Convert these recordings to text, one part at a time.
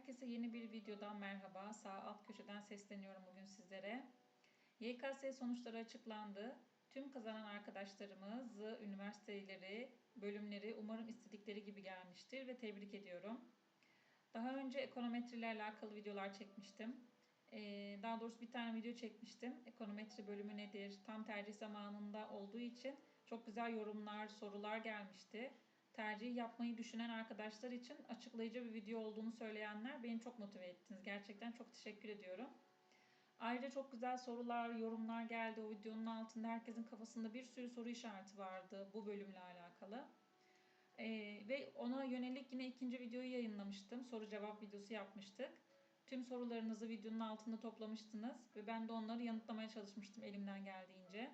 Herkese yeni bir videodan merhaba. Sağ alt köşeden sesleniyorum bugün sizlere. YKS sonuçları açıklandı. Tüm kazanan arkadaşlarımız üniversiteleri, bölümleri umarım istedikleri gibi gelmiştir ve tebrik ediyorum. Daha önce ekonometriyle alakalı videolar çekmiştim. Ee, Daha doğrusu bir tane video çekmiştim. Ekonometri bölümü nedir? Tam tercih zamanında olduğu için çok güzel yorumlar, sorular gelmişti tercih yapmayı düşünen arkadaşlar için açıklayıcı bir video olduğunu söyleyenler beni çok motive ettiniz. Gerçekten çok teşekkür ediyorum. Ayrıca çok güzel sorular, yorumlar geldi. O videonun altında herkesin kafasında bir sürü soru işareti vardı bu bölümle alakalı. Ee, ve ona yönelik yine ikinci videoyu yayınlamıştım. Soru cevap videosu yapmıştık. Tüm sorularınızı videonun altında toplamıştınız ve ben de onları yanıtlamaya çalışmıştım elimden geldiğince.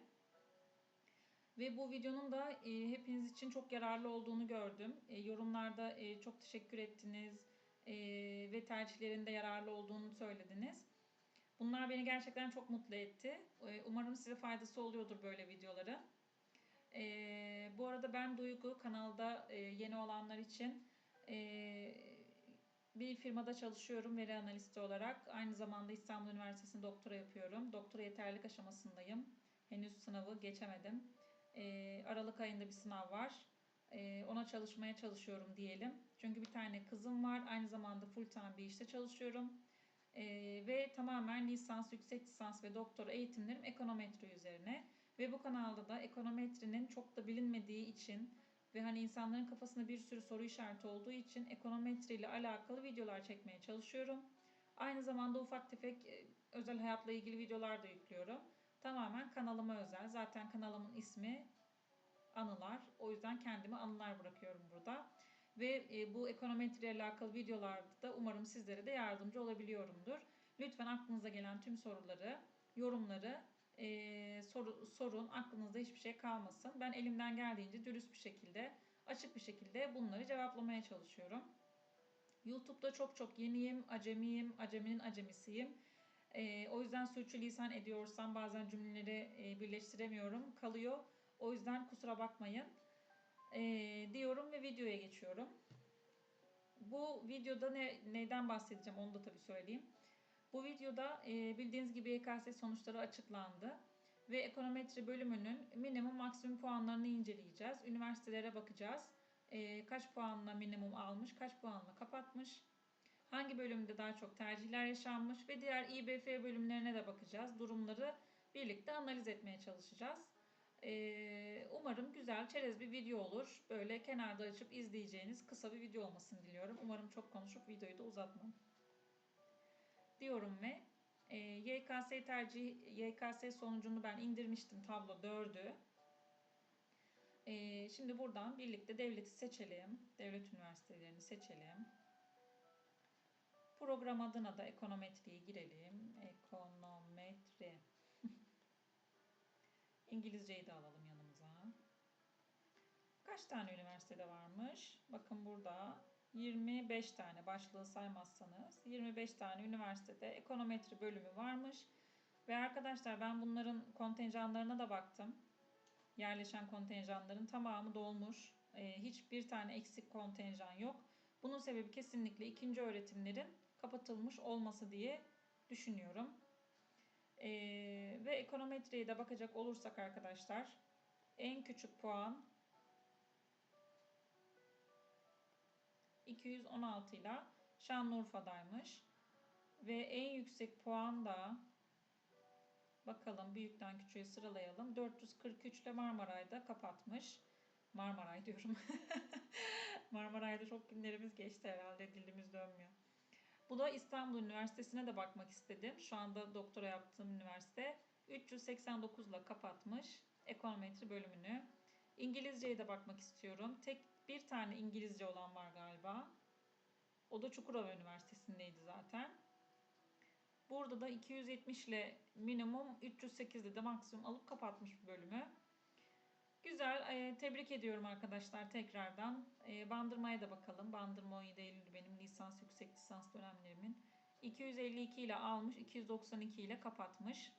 Ve bu videonun da e, hepiniz için çok yararlı olduğunu gördüm. E, yorumlarda e, çok teşekkür ettiniz e, ve tercihlerinde yararlı olduğunu söylediniz. Bunlar beni gerçekten çok mutlu etti. E, umarım size faydası oluyordur böyle videoları. E, bu arada ben Duygu, kanalda e, yeni olanlar için e, bir firmada çalışıyorum veri analisti olarak. Aynı zamanda İstanbul Üniversitesi'nde doktora yapıyorum. Doktora yeterlilik aşamasındayım. Henüz sınavı geçemedim. E, Aralık ayında bir sınav var. E, ona çalışmaya çalışıyorum diyelim. Çünkü bir tane kızım var. Aynı zamanda full time bir işte çalışıyorum. E, ve tamamen lisans, yüksek lisans ve doktora eğitimlerim ekonometri üzerine. Ve bu kanalda da ekonometrinin çok da bilinmediği için ve hani insanların kafasında bir sürü soru işareti olduğu için ekonometri ile alakalı videolar çekmeye çalışıyorum. Aynı zamanda ufak tefek özel hayatla ilgili videolar da yüklüyorum. Tamamen kanalıma özel. Zaten kanalımın ismi Anılar. O yüzden kendime anılar bırakıyorum burada. Ve e, bu ekonometri ile alakalı videolarda da umarım sizlere de yardımcı olabiliyorumdur. Lütfen aklınıza gelen tüm soruları, yorumları e, soru, sorun. Aklınızda hiçbir şey kalmasın. Ben elimden geldiğince dürüst bir şekilde, açık bir şekilde bunları cevaplamaya çalışıyorum. YouTube'da çok çok yeniyim, acemiyim, aceminin acemisiyim. E, o yüzden sürçülisan ediyorsam bazen cümleleri e, birleştiremiyorum, kalıyor. O yüzden kusura bakmayın e, diyorum ve videoya geçiyorum. Bu videoda ne, neyden bahsedeceğim onu da tabii söyleyeyim. Bu videoda e, bildiğiniz gibi YKS sonuçları açıklandı ve ekonometri bölümünün minimum maksimum puanlarını inceleyeceğiz. Üniversitelere bakacağız. E, kaç puanla minimum almış, kaç puanla kapatmış hangi bölümde daha çok tercihler yaşanmış ve diğer İBF bölümlerine de bakacağız. Durumları birlikte analiz etmeye çalışacağız. Ee, umarım güzel, çerez bir video olur. Böyle kenarda açıp izleyeceğiniz kısa bir video olmasını diliyorum. Umarım çok konuşup videoyu da uzatmam. Diyorum ve e, YKS tercih, YKS sonucunu ben indirmiştim tablo 4'ü. E, şimdi buradan birlikte devleti seçelim. Devlet üniversitelerini seçelim. Program adına da ekonometriye girelim. Ekonometri. İngilizceyi de alalım yanımıza. Kaç tane üniversitede varmış? Bakın burada 25 tane başlığı saymazsanız 25 tane üniversitede ekonometri bölümü varmış. Ve arkadaşlar ben bunların kontenjanlarına da baktım. Yerleşen kontenjanların tamamı dolmuş. Ee, hiçbir tane eksik kontenjan yok. Bunun sebebi kesinlikle ikinci öğretimlerin kapatılmış olması diye düşünüyorum. Ee, ve ekonometriye de bakacak olursak arkadaşlar en küçük puan 216 ile Şanlıurfa'daymış. Ve en yüksek puan da bakalım büyükten küçüğe sıralayalım. 443 ile Marmaray'da kapatmış. Marmaray diyorum. Marmaray'da çok günlerimiz geçti herhalde dilimiz dönmüyor. Bu da İstanbul Üniversitesi'ne de bakmak istedim. Şu anda doktora yaptığım üniversite. 389 ile kapatmış ekonometri bölümünü. İngilizceye de bakmak istiyorum. Tek bir tane İngilizce olan var galiba. O da Çukurova Üniversitesi'ndeydi zaten. Burada da 270 ile minimum 308 ile de maksimum alıp kapatmış bir bölümü. Güzel. E, tebrik ediyorum arkadaşlar tekrardan. E, bandırmaya da bakalım. Bandırma 17 Eylül benim lisans, yüksek lisans dönemlerimin. 252 ile almış, 292 ile kapatmış.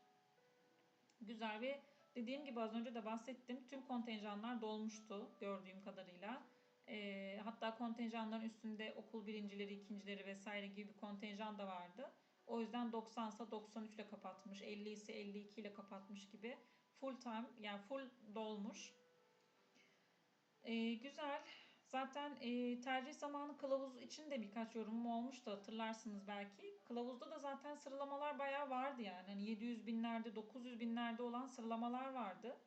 Güzel ve dediğim gibi az önce de bahsettim. Tüm kontenjanlar dolmuştu gördüğüm kadarıyla. E, hatta kontenjanların üstünde okul birincileri, ikincileri vesaire gibi bir kontenjan da vardı. O yüzden 90 ise 93 ile kapatmış, 50 ise 52 ile kapatmış gibi full time yani full dolmuş. E, güzel. Zaten e, tercih zamanı kılavuz için de birkaç yorumum olmuştu hatırlarsınız belki. Kılavuzda da zaten sıralamalar bayağı vardı yani. Hani 700 binlerde, 900 binlerde olan sıralamalar vardı.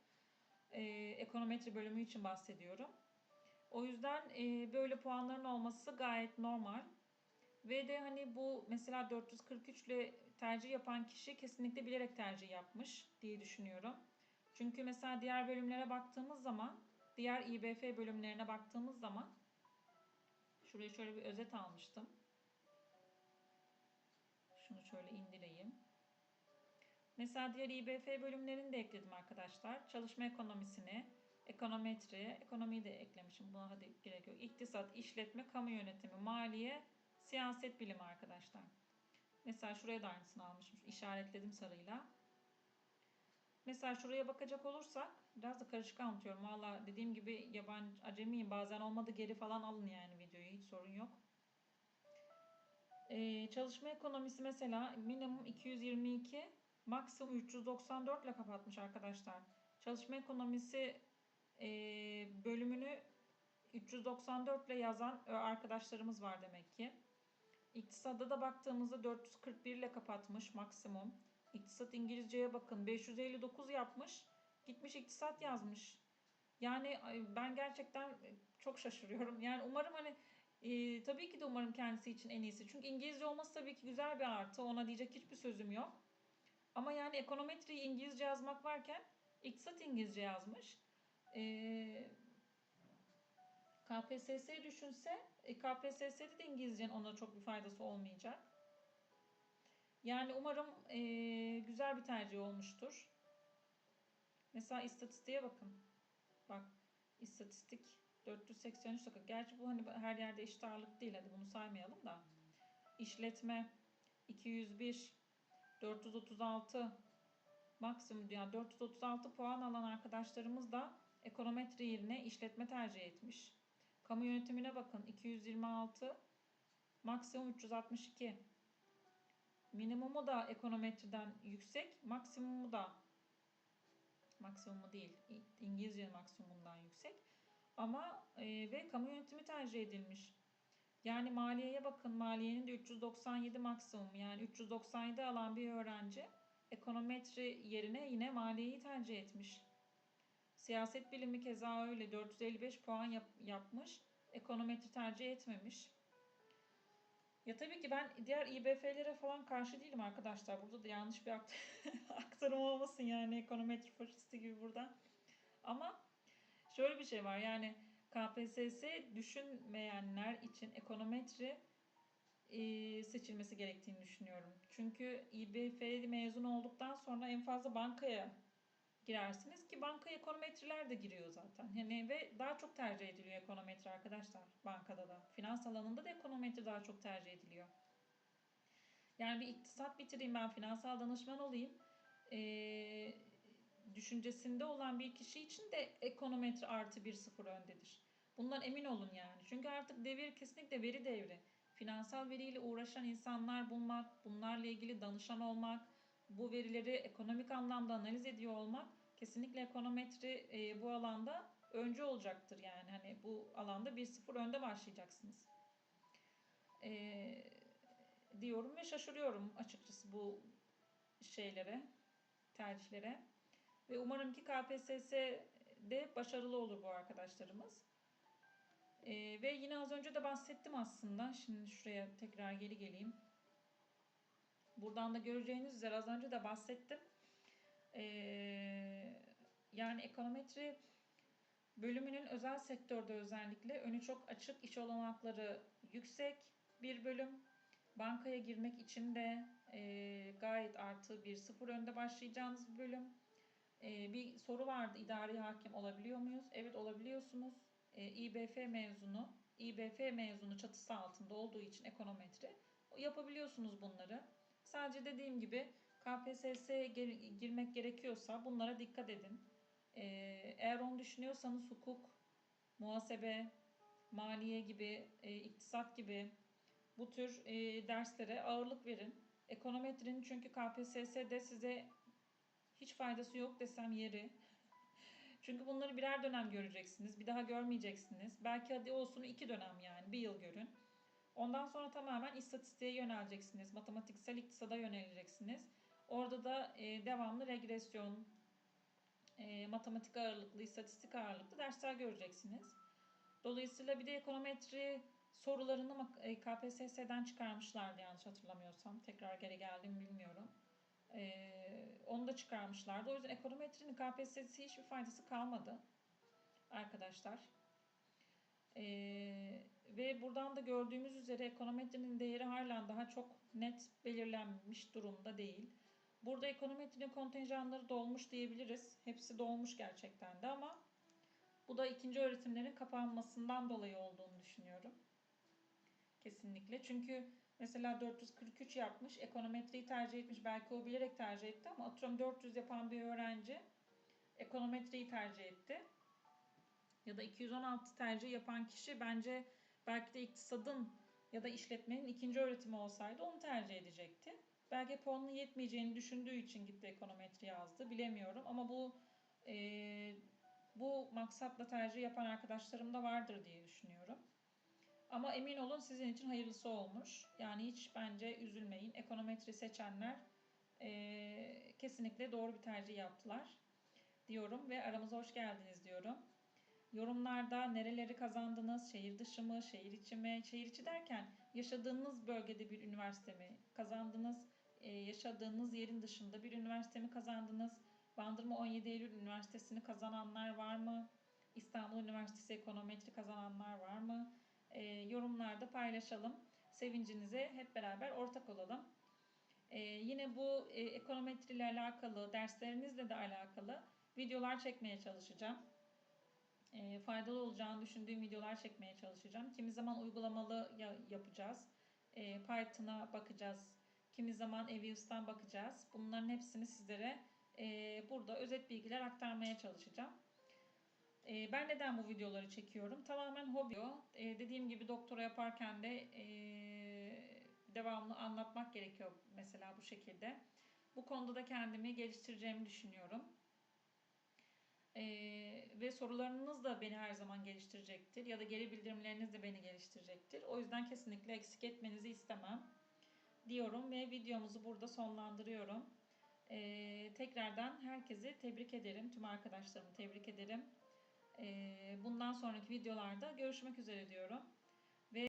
E, ekonometri bölümü için bahsediyorum. O yüzden e, böyle puanların olması gayet normal. Ve de hani bu mesela 443 ile tercih yapan kişi kesinlikle bilerek tercih yapmış diye düşünüyorum. Çünkü mesela diğer bölümlere baktığımız zaman diğer İBF bölümlerine baktığımız zaman şuraya şöyle bir özet almıştım. Şunu şöyle indireyim. Mesela diğer İBF bölümlerini de ekledim arkadaşlar. Çalışma ekonomisini, ekonometri, ekonomiyi de eklemişim. Buna hadi gerek yok. İktisat, işletme, kamu yönetimi, maliye, siyaset bilimi arkadaşlar. Mesela şuraya da aynısını almışım. İşaretledim sarıyla. Mesela şuraya bakacak olursak biraz da karışık anlatıyorum. Valla dediğim gibi yabancı acemiyim. Bazen olmadı geri falan alın yani videoyu. Hiç sorun yok. Ee, çalışma ekonomisi mesela minimum 222 maksimum 394 ile kapatmış arkadaşlar. Çalışma ekonomisi e, bölümünü 394 ile yazan arkadaşlarımız var demek ki. İktisada da baktığımızda 441 ile kapatmış maksimum. İktisat İngilizceye bakın 559 yapmış. Gitmiş iktisat yazmış. Yani ben gerçekten çok şaşırıyorum. Yani umarım hani e, tabii ki de umarım kendisi için en iyisi. Çünkü İngilizce olması tabii ki güzel bir artı. Ona diyecek hiçbir sözüm yok. Ama yani ekonometriyi İngilizce yazmak varken iktisat İngilizce yazmış. E, KPSS düşünse e, KPSS'de de İngilizcenin ona çok bir faydası olmayacak. Yani umarım e, güzel bir tercih olmuştur. Mesela istatistiğe bakın. Bak istatistik 483 dakika. Gerçi bu hani her yerde eşit ağırlık değil. Hadi bunu saymayalım da. İşletme 201 436 maksimum yani 436 puan alan arkadaşlarımız da ekonometri yerine işletme tercih etmiş. Kamu yönetimine bakın 226 maksimum 362 minimumu da ekonometriden yüksek maksimumu da maksimumu değil İngilizce maksimumundan yüksek ama e, ve kamu yönetimi tercih edilmiş. Yani maliyeye bakın maliyenin de 397 maksimum yani 397 alan bir öğrenci ekonometri yerine yine maliyeyi tercih etmiş. Siyaset bilimi keza öyle 455 puan yap, yapmış. Ekonometri tercih etmemiş. Ya tabii ki ben diğer İBF'lere falan karşı değilim arkadaşlar. Burada da yanlış bir aktarım olmasın yani ekonometri faşisti gibi burada. Ama şöyle bir şey var yani KPSS düşünmeyenler için ekonometri e, seçilmesi gerektiğini düşünüyorum. Çünkü İBF mezun olduktan sonra en fazla bankaya girersiniz ki banka ekonometriler de giriyor zaten. Yani ve daha çok tercih ediliyor ekonometri arkadaşlar bankada da. Finans alanında da ekonometri daha çok tercih ediliyor. Yani bir iktisat bitireyim ben finansal danışman olayım. Ee, düşüncesinde olan bir kişi için de ekonometri artı bir sıfır öndedir. Bundan emin olun yani. Çünkü artık devir kesinlikle veri devri. Finansal veriyle uğraşan insanlar bulmak, bunlarla ilgili danışan olmak, bu verileri ekonomik anlamda analiz ediyor olmak kesinlikle ekonometri e, bu alanda öncü olacaktır yani hani bu alanda bir sıfır önde başlayacaksınız. E, diyorum ve şaşırıyorum açıkçası bu şeylere, tercihlere. Ve umarım ki KPSS'de başarılı olur bu arkadaşlarımız. E, ve yine az önce de bahsettim aslında. Şimdi şuraya tekrar geri geleyim. Buradan da göreceğiniz üzere az önce de bahsettim. Ee, yani ekonometri bölümünün özel sektörde özellikle önü çok açık, iş olanakları yüksek bir bölüm. Bankaya girmek için de e, gayet artı bir sıfır önde başlayacağınız bir bölüm. E, bir soru vardı idari hakim olabiliyor muyuz? Evet olabiliyorsunuz. E, İBF mezunu, İBF mezunu çatısı altında olduğu için ekonometri yapabiliyorsunuz bunları. Sadece dediğim gibi KPSS'ye girmek gerekiyorsa bunlara dikkat edin. Ee, eğer onu düşünüyorsanız hukuk, muhasebe, maliye gibi, e, iktisat gibi bu tür e, derslere ağırlık verin. Ekonometrinin çünkü KPSS'de size hiç faydası yok desem yeri. Çünkü bunları birer dönem göreceksiniz. Bir daha görmeyeceksiniz. Belki hadi olsun iki dönem yani. Bir yıl görün. Ondan sonra tamamen istatistiğe yöneleceksiniz. Matematiksel iktisada yöneleceksiniz. Orada da e, devamlı regresyon, e, matematik ağırlıklı, istatistik ağırlıklı dersler göreceksiniz. Dolayısıyla bir de ekonometri sorularını mak- e, KPSS'den çıkarmışlardı yanlış hatırlamıyorsam. Tekrar geri geldim bilmiyorum. E, onu da çıkarmışlardı. O yüzden ekonometrinin KPSS'ye hiçbir faydası kalmadı arkadaşlar. E, ve buradan da gördüğümüz üzere ekonometrinin değeri halen daha çok net belirlenmiş durumda değil. Burada ekonometrinin kontenjanları dolmuş diyebiliriz. Hepsi dolmuş gerçekten de ama bu da ikinci öğretimlerin kapanmasından dolayı olduğunu düşünüyorum. Kesinlikle. Çünkü mesela 443 yapmış, ekonometriyi tercih etmiş. Belki o bilerek tercih etti ama atıyorum 400 yapan bir öğrenci ekonometriyi tercih etti. Ya da 216 tercih yapan kişi bence belki de iktisadın ya da işletmenin ikinci öğretimi olsaydı onu tercih edecekti. Belki puanının yetmeyeceğini düşündüğü için gitti ekonometri yazdı. Bilemiyorum ama bu e, bu maksatla tercih yapan arkadaşlarım da vardır diye düşünüyorum. Ama emin olun sizin için hayırlısı olmuş. Yani hiç bence üzülmeyin. Ekonometri seçenler e, kesinlikle doğru bir tercih yaptılar diyorum ve aramıza hoş geldiniz diyorum. Yorumlarda nereleri kazandınız, şehir dışı mı, şehir içi mi, şehir içi derken yaşadığınız bölgede bir üniversite mi kazandınız, yaşadığınız yerin dışında bir üniversite mi kazandınız, Bandırma 17 Eylül Üniversitesi'ni kazananlar var mı, İstanbul Üniversitesi Ekonometri kazananlar var mı? E, yorumlarda paylaşalım. Sevincinize hep beraber ortak olalım. E, yine bu e, ekonometri ile alakalı, derslerinizle de alakalı videolar çekmeye çalışacağım e, faydalı olacağını düşündüğüm videolar çekmeye çalışacağım. Kimi zaman uygulamalı ya- yapacağız. E, Python'a bakacağız. Kimi zaman Evius'tan bakacağız. Bunların hepsini sizlere e, burada özet bilgiler aktarmaya çalışacağım. E, ben neden bu videoları çekiyorum? Tamamen hobi. E, dediğim gibi doktora yaparken de e, devamlı anlatmak gerekiyor mesela bu şekilde. Bu konuda da kendimi geliştireceğimi düşünüyorum. Ee, ve sorularınız da beni her zaman geliştirecektir ya da geri bildirimleriniz de beni geliştirecektir. O yüzden kesinlikle eksik etmenizi istemem diyorum ve videomuzu burada sonlandırıyorum. Ee, tekrardan herkesi tebrik ederim. Tüm arkadaşlarımı tebrik ederim. Ee, bundan sonraki videolarda görüşmek üzere diyorum.